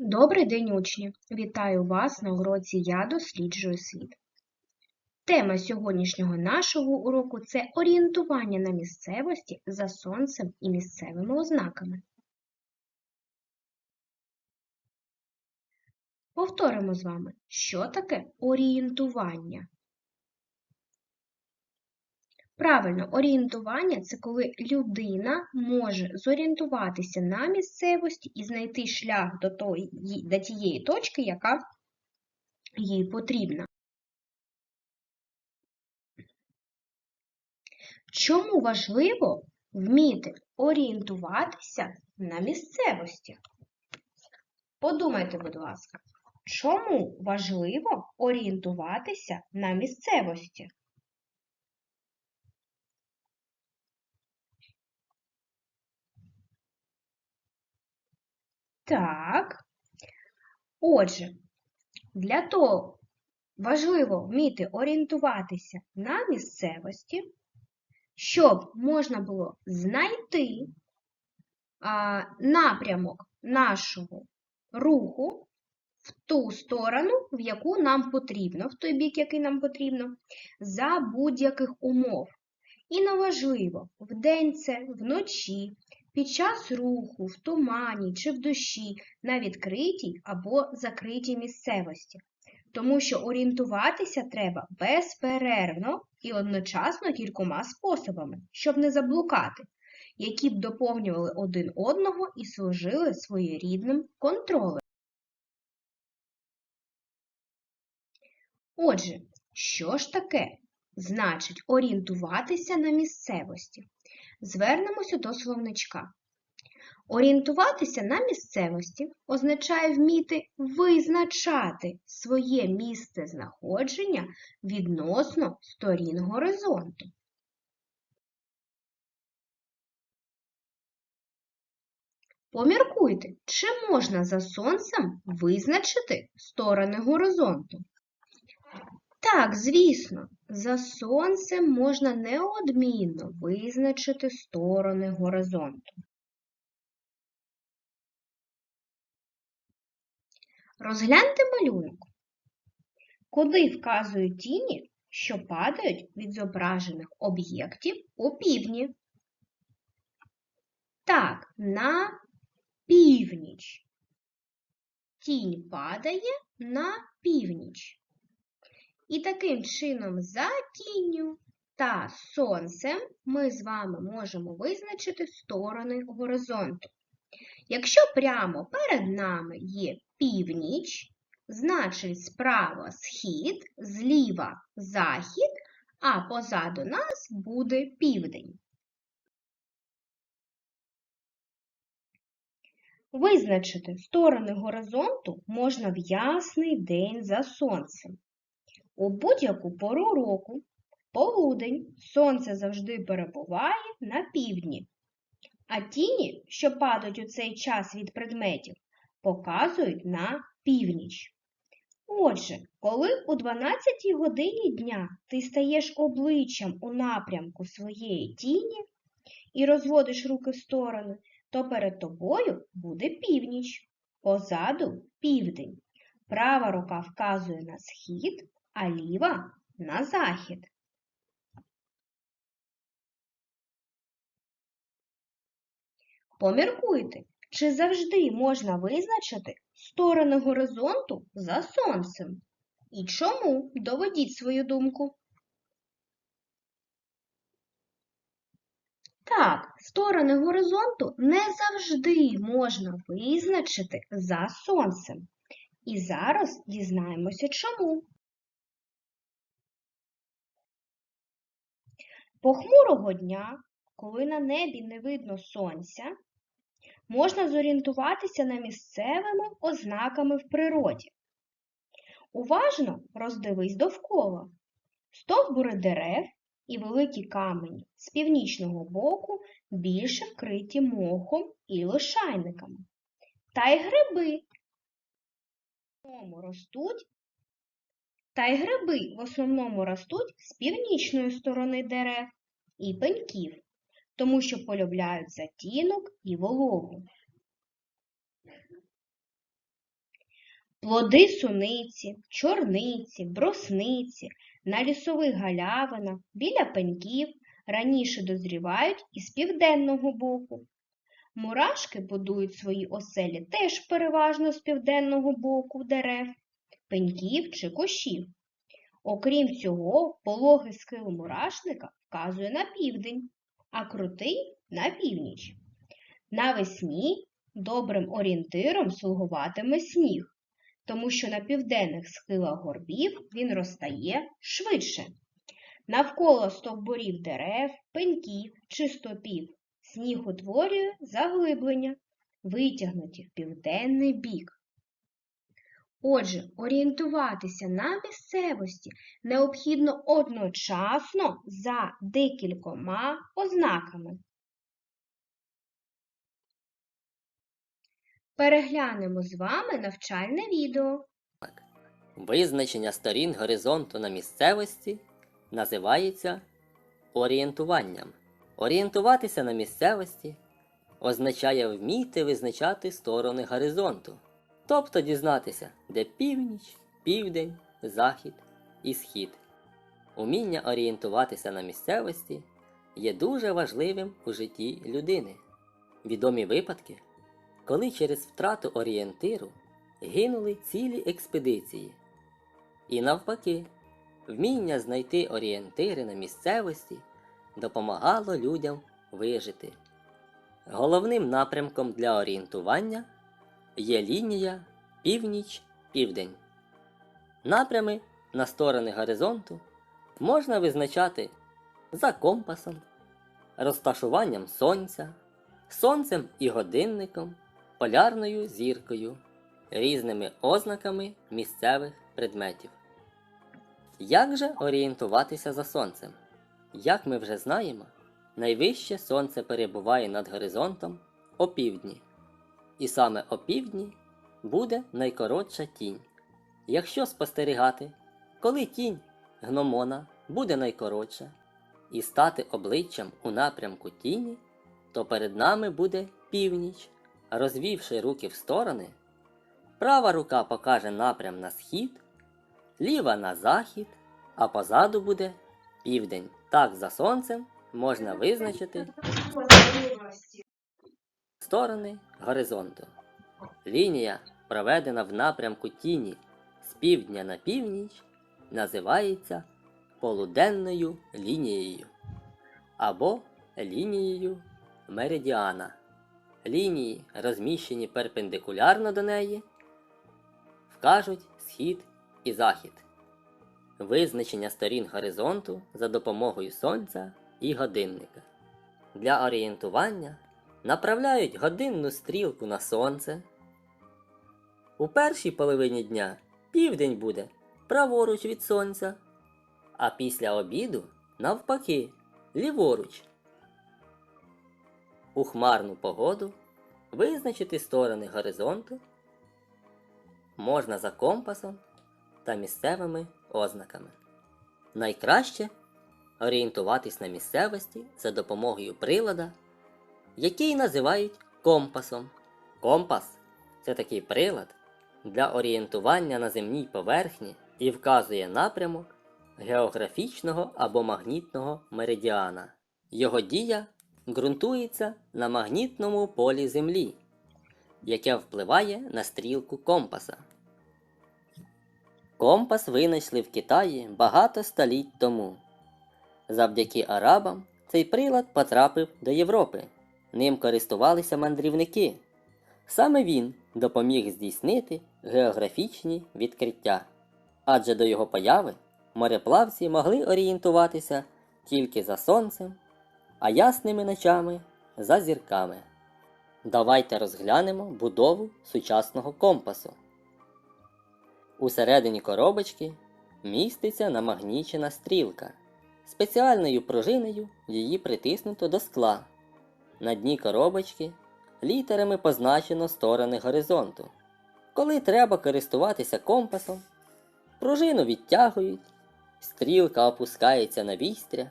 Добрий день, учні! Вітаю вас на уроці Я досліджую світ. Тема сьогоднішнього нашого уроку це орієнтування на місцевості за сонцем і місцевими ознаками. Повторимо з вами, що таке орієнтування. Правильно, орієнтування це коли людина може зорієнтуватися на місцевості і знайти шлях до, тої, до тієї точки, яка їй потрібна. Чому важливо вміти орієнтуватися на місцевості? Подумайте, будь ласка, чому важливо орієнтуватися на місцевості? Так. Отже, для того важливо вміти орієнтуватися на місцевості, щоб можна було знайти а, напрямок нашого руху в ту сторону, в яку нам потрібно, в той бік, який нам потрібно, за будь-яких умов. І неважливо, вдень це, вночі, під час руху, в тумані чи в дощі на відкритій або закритій місцевості. Тому що орієнтуватися треба безперервно і одночасно кількома способами, щоб не заблукати, які б доповнювали один одного і служили своєрідним контролем. Отже, що ж таке значить орієнтуватися на місцевості? Звернемося до словничка. Орієнтуватися на місцевості означає вміти визначати своє місце знаходження відносно сторін горизонту. Поміркуйте, чи можна за сонцем визначити сторони горизонту? Так, звісно, за сонцем можна неодмінно визначити сторони горизонту. Розгляньте малюнок. Куди вказують тіні, що падають від зображених об'єктів у півдні? Так, на північ. Тінь падає на північ. І таким чином за тінню та сонцем ми з вами можемо визначити сторони горизонту. Якщо прямо перед нами є північ, значить справа схід, зліва захід, а позаду нас буде південь. Визначити сторони горизонту можна в ясний день за сонцем. У будь-яку пору року, полудень, сонце завжди перебуває на півдні, а тіні, що падають у цей час від предметів, показують на північ. Отже, коли у 12 годині дня ти стаєш обличчям у напрямку своєї тіні і розводиш руки в сторони, то перед тобою буде північ, позаду південь. Права рука вказує на схід, а ліва на захід. Поміркуйте, чи завжди можна визначити сторони горизонту за сонцем? І чому? Доведіть свою думку. Так, сторони горизонту не завжди можна визначити за сонцем. І зараз дізнаємося чому. Похмурого дня, коли на небі не видно сонця, можна зорієнтуватися на місцевими ознаками в природі. Уважно роздивись довкола. Стовбури дерев і великі камені з північного боку більше вкриті мохом і лишайниками. Та й гриби ростуть та й гриби в основному ростуть з північної сторони дерев і пеньків, тому що полюбляють затінок і вологу. Плоди суниці, чорниці, бросниці на лісових галявинах, біля пеньків раніше дозрівають із південного боку. Мурашки будують свої оселі теж переважно з південного боку дерев, пеньків чи кущів. Окрім цього, пологий схил мурашника вказує на південь, а крутий на північ. Навесні добрим орієнтиром слугуватиме сніг, тому що на південних схилах горбів він розтає швидше. Навколо стовбурів дерев, пеньків чи стопів сніг утворює заглиблення, витягнуті в південний бік. Отже, орієнтуватися на місцевості необхідно одночасно за декількома ознаками. Переглянемо з вами навчальне відео. Визначення сторін горизонту на місцевості називається орієнтуванням. Орієнтуватися на місцевості означає вміти визначати сторони горизонту, тобто дізнатися, де північ, південь, захід і схід. Уміння орієнтуватися на місцевості є дуже важливим у житті людини. Відомі випадки, коли через втрату орієнтиру гинули цілі експедиції. І навпаки, вміння знайти орієнтири на місцевості допомагало людям вижити. Головним напрямком для орієнтування є лінія північ-південь. Напрями на сторони горизонту можна визначати за компасом, розташуванням сонця, сонцем і годинником, полярною зіркою, різними ознаками місцевих предметів. Як же орієнтуватися за сонцем? Як ми вже знаємо, найвище сонце перебуває над горизонтом опівдні. І саме опівдні буде найкоротша тінь. Якщо спостерігати, коли тінь гномона буде найкоротша, і стати обличчям у напрямку тіні, то перед нами буде північ. Розвівши руки в сторони, права рука покаже напрям на схід, ліва на захід, а позаду буде південь. Так за сонцем можна визначити сторони горизонту. Лінія, проведена в напрямку тіні з півдня на північ, називається полуденною лінією або лінією меридіана. Лінії, розміщені перпендикулярно до неї, вкажуть схід і захід. Визначення сторін горизонту за допомогою сонця і годинника. Для орієнтування направляють годинну стрілку на сонце. У першій половині дня південь буде праворуч від сонця, а після обіду навпаки ліворуч. У хмарну погоду визначити сторони горизонту можна за компасом та місцевими ознаками. Найкраще орієнтуватись на місцевості за допомогою прилада, який називають компасом. Компас це такий прилад для орієнтування на земній поверхні і вказує напрямок географічного або магнітного меридіана. Його дія ґрунтується на магнітному полі Землі, яке впливає на стрілку компаса. Компас винайшли в Китаї багато століть тому. Завдяки арабам цей прилад потрапив до Європи. Ним користувалися мандрівники. Саме він допоміг здійснити географічні відкриття. Адже до його появи мореплавці могли орієнтуватися тільки за сонцем, а ясними ночами за зірками. Давайте розглянемо будову сучасного компасу. Усередині коробочки міститься намагнічена стрілка. Спеціальною пружиною її притиснуто до скла. На дні коробочки літерами позначено сторони горизонту. Коли треба користуватися компасом, пружину відтягують, стрілка опускається на вістря,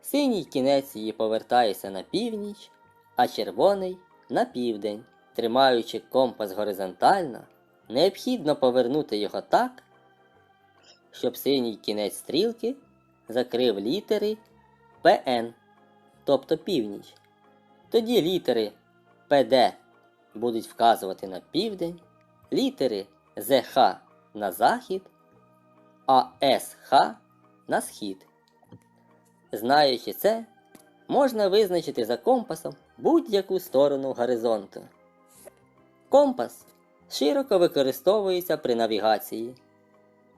синій кінець її повертається на північ, а червоний на південь, тримаючи компас горизонтально необхідно повернути його так, щоб синій кінець стрілки закрив літери ПН, тобто північ. Тоді літери ПД будуть вказувати на південь, літери ЗХ на захід, а СХ на схід. Знаючи це, можна визначити за компасом будь-яку сторону горизонту. Компас широко використовується при навігації,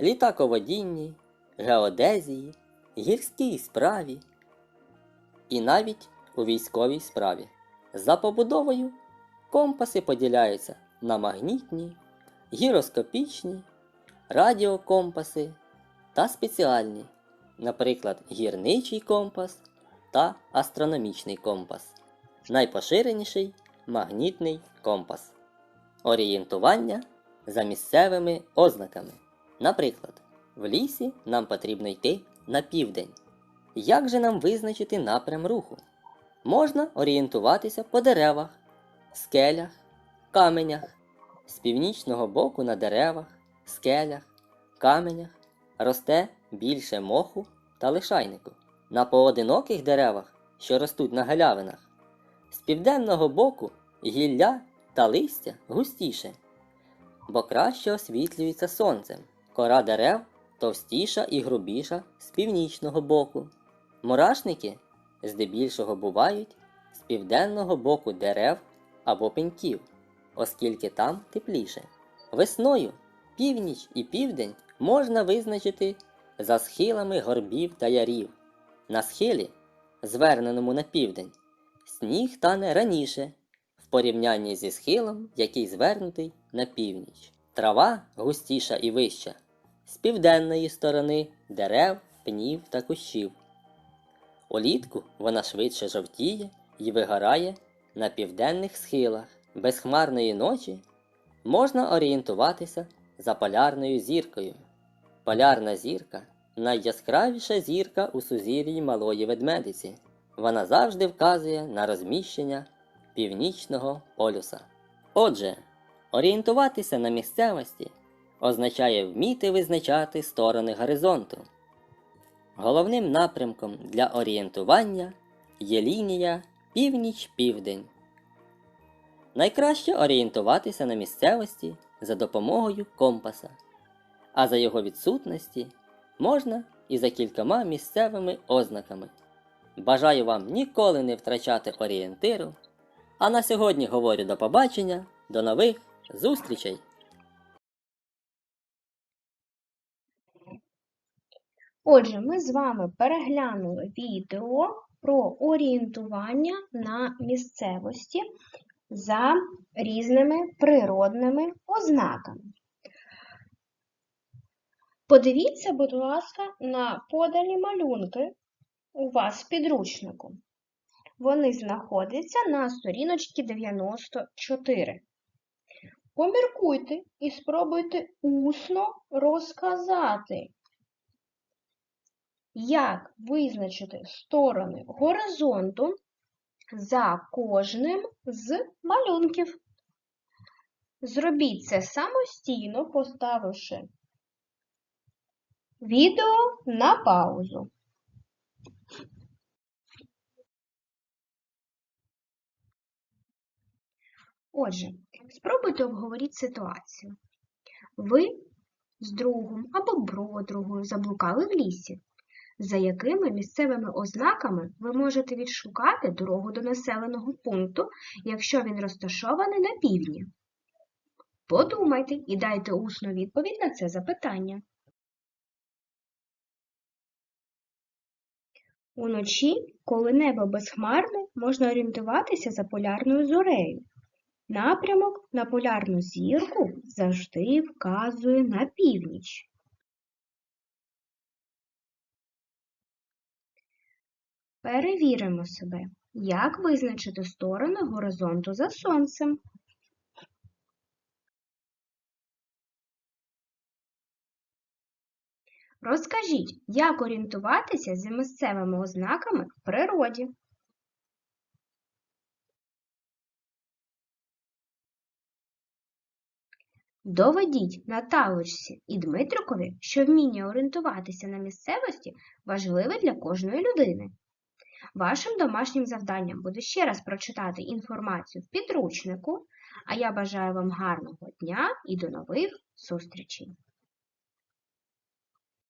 літаководінні, геодезії, гірській справі і навіть у військовій справі. За побудовою компаси поділяються на магнітні, гіроскопічні, радіокомпаси та спеціальні, наприклад, гірничий компас та астрономічний компас. Найпоширеніший магнітний компас. Орієнтування за місцевими ознаками. Наприклад, в лісі нам потрібно йти на південь. Як же нам визначити напрям руху? Можна орієнтуватися по деревах, скелях, каменях, з північного боку на деревах, скелях, каменях росте більше моху та лишайнику. На поодиноких деревах, що ростуть на галявинах, з південного боку гілля та листя густіше, бо краще освітлюється сонцем. Кора дерев товстіша і грубіша з північного боку. Мурашники здебільшого бувають з південного боку дерев або пеньків, оскільки там тепліше. Весною північ і південь можна визначити за схилами горбів та ярів. На схилі, зверненому на південь, сніг тане раніше в порівнянні зі схилом, який звернутий на північ. Трава густіша і вища, з південної сторони дерев, пнів та кущів. Улітку вона швидше жовтіє і вигорає на південних схилах. Без хмарної ночі можна орієнтуватися за полярною зіркою. Полярна зірка найяскравіша зірка у сузір'ї малої ведмедиці. Вона завжди вказує на розміщення північного полюса. Отже, орієнтуватися на місцевості означає вміти визначати сторони горизонту. Головним напрямком для орієнтування є лінія північ-південь. Найкраще орієнтуватися на місцевості за допомогою компаса, а за його відсутності можна і за кількома місцевими ознаками. Бажаю вам ніколи не втрачати орієнтиру. А на сьогодні говорю до побачення, до нових зустрічей! Отже, ми з вами переглянули відео про орієнтування на місцевості за різними природними ознаками. Подивіться, будь ласка, на подані малюнки у вас в підручнику. Вони знаходяться на сторіночці 94. Поміркуйте і спробуйте усно розказати, як визначити сторони горизонту за кожним з малюнків. Зробіть це самостійно, поставивши відео на паузу. Отже, спробуйте обговорити ситуацію. Ви з другом або подругою заблукали в лісі. За якими місцевими ознаками ви можете відшукати дорогу до населеного пункту, якщо він розташований на півдні? Подумайте і дайте усну відповідь на це запитання. Уночі, коли небо безхмарне, можна орієнтуватися за полярною зорею. Напрямок на полярну зірку завжди вказує на північ. Перевіримо себе, як визначити сторони горизонту за сонцем. Розкажіть, як орієнтуватися за місцевими ознаками в природі. Доведіть Наталочці і Дмитрикові, що вміння орієнтуватися на місцевості важливе для кожної людини. Вашим домашнім завданням буде ще раз прочитати інформацію в підручнику, а я бажаю вам гарного дня і до нових зустрічей!